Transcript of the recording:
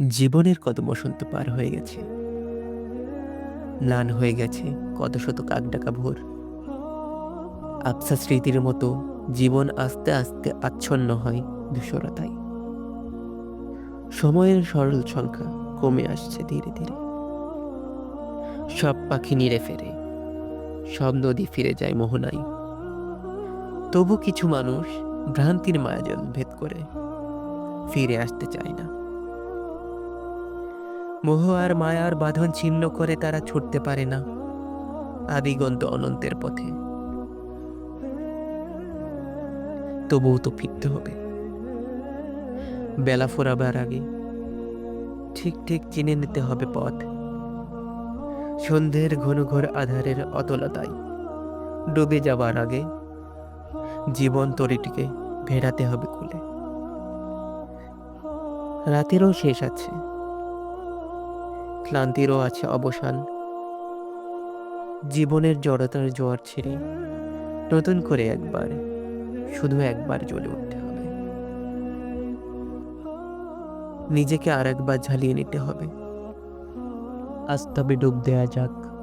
জীবনের কত বসন্ত পার হয়ে গেছে। ম্লান হয়ে গেছে কত শত কাকডাকা ভোর। আবসা স্মৃতির মতো জীবন আস্তে আস্তে আচ্ছন্ন হয় ধূসরতায় সময়ের সরল সংখ্যা কমে আসছে ধীরে ধীরে। সব পাখি নিড়ে ফেরে, সব নদী ফিরে যায় মোহনায়। তবু কিছু মানুষ ভ্রান্তির মায়াজল ভেদ করে ফিরে আসতে চায় না। মোহ আর মায়ার বাঁধন ছিন্ন করে তারা ছুটতে পারে না। আদিগন্ত অনন্তের পথে। তবুও তো ফিরতে হবে। বেলা ফোরাবার আগে ঠিক ঠিক চিনে নিতে হবে পথ। সন্ধ্যের ঘন ঘোর আধারের অতলতায় ডুবে যাবার আগে জীবন তরিটিকে ভেড়াতে হবে কুলে। রাতেরও শেষ আছে। ক্লান্তিরও আছে অবসান। জীবনের জড়তার জোয়ার ছেড়ে নতুন করে একবার, শুধু একবার জ্বলে উঠতে হবে। নিজেকে আর একবার ঝালিয়ে নিতে হবে। আজ তবে ডুব দেয়া যাক।